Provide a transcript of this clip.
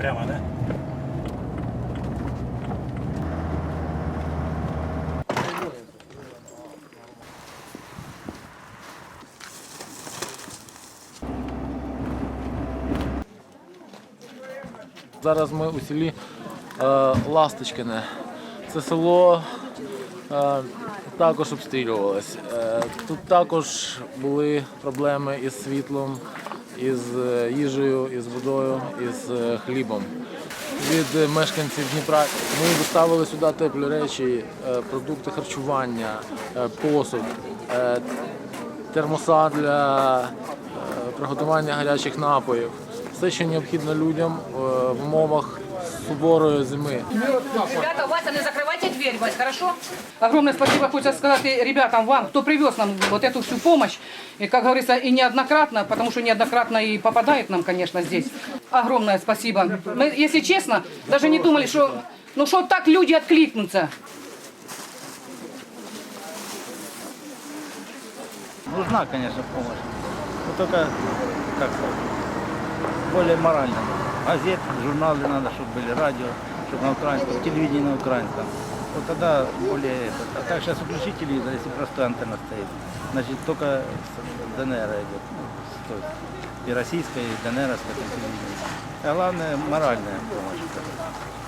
Прямо, да? Зараз ми у селі е, Ласточкине. Це село е, також обстрілювалось. Е, тут також були проблеми із світлом, із е, їжею, із водою, із е, хлібом. Від мешканців Дніпра ми доставили сюди теплі речі, е, продукти харчування, посуд, термоса для приготування гарячих напоїв. Все, що необхідно людям в умовах суворої зими. Ребята, Вася, не закрывайте дверь, Вась, хорошо? Огромное спасибо хочется сказать и ребятам, вам, кто привез нам вот эту всю помощь. И, как говорится, и неоднократно, потому что неоднократно и попадает нам, конечно, здесь. Огромное спасибо. Мы, если честно, даже не думали, что, ну, что так люди откликнутся. Нужна, конечно, помощь. Но только, как сказать, более морально. Газеты, журналы надо, чтобы были, радио, чтобы на украинском, телевидение на украинском. Вот тогда более это. А так сейчас включи телевизор, если простая антенна стоит. Значит, только с ДНР идет. ну, с той. И российская, и ДНРовская телевидение. А главное, моральная помощь.